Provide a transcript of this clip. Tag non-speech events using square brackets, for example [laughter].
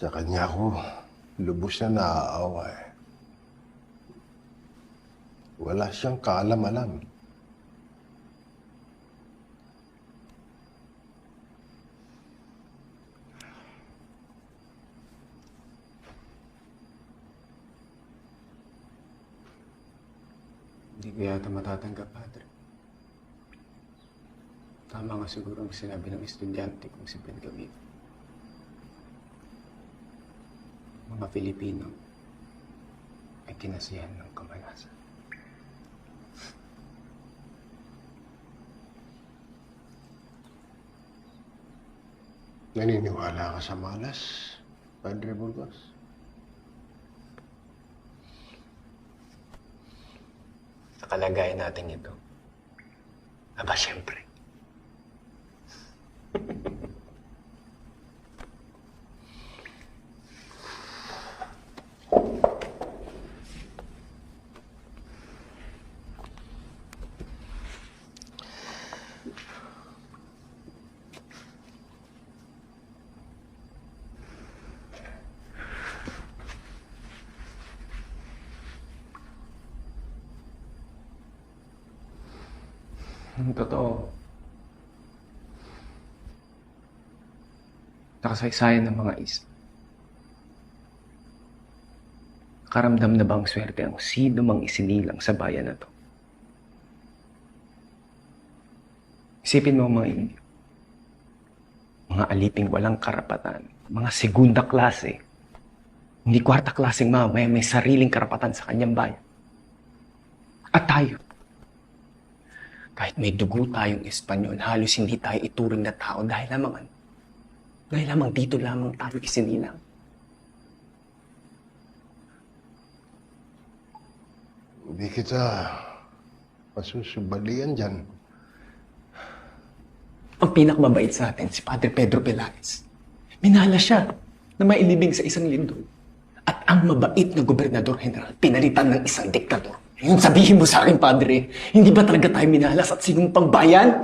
Sa kanya ako, lubos na naaawa eh. Wala siyang kaalam-alam. Hindi ko yata matatanggap, Padre. Tama nga siguro ang sinabi ng estudyante kung si Benjamin. Mga Pilipino ay kinasiyahan ng kamalasan. Naniniwala ka sa malas, Padre Burgos? Sa natin ito, aba siyempre. [laughs] totoo. Nakasaysayan ng mga isla. Karamdam na bang swerte ang sino mang isinilang sa bayan na to? Isipin mo mga inyo. Mga aliping walang karapatan. Mga segunda klase. Hindi kwarta klaseng mamaya may sariling karapatan sa kanyang bayan. At tayo, kahit may dugo tayong Espanyol, halos hindi tayo ituring na tao dahil lamang ano? Dahil lamang dito lamang tayo isinilang. Hindi kita pasusubalian dyan. Ang pinakamabait sa atin, si Padre Pedro Pelaez. Minala siya na mailibing sa isang lindol. At ang mabait na gobernador general, pinalitan ng isang diktador. Yun sabihin mo sa akin, Padre, hindi ba talaga tayo minalas at sinumpang bayan?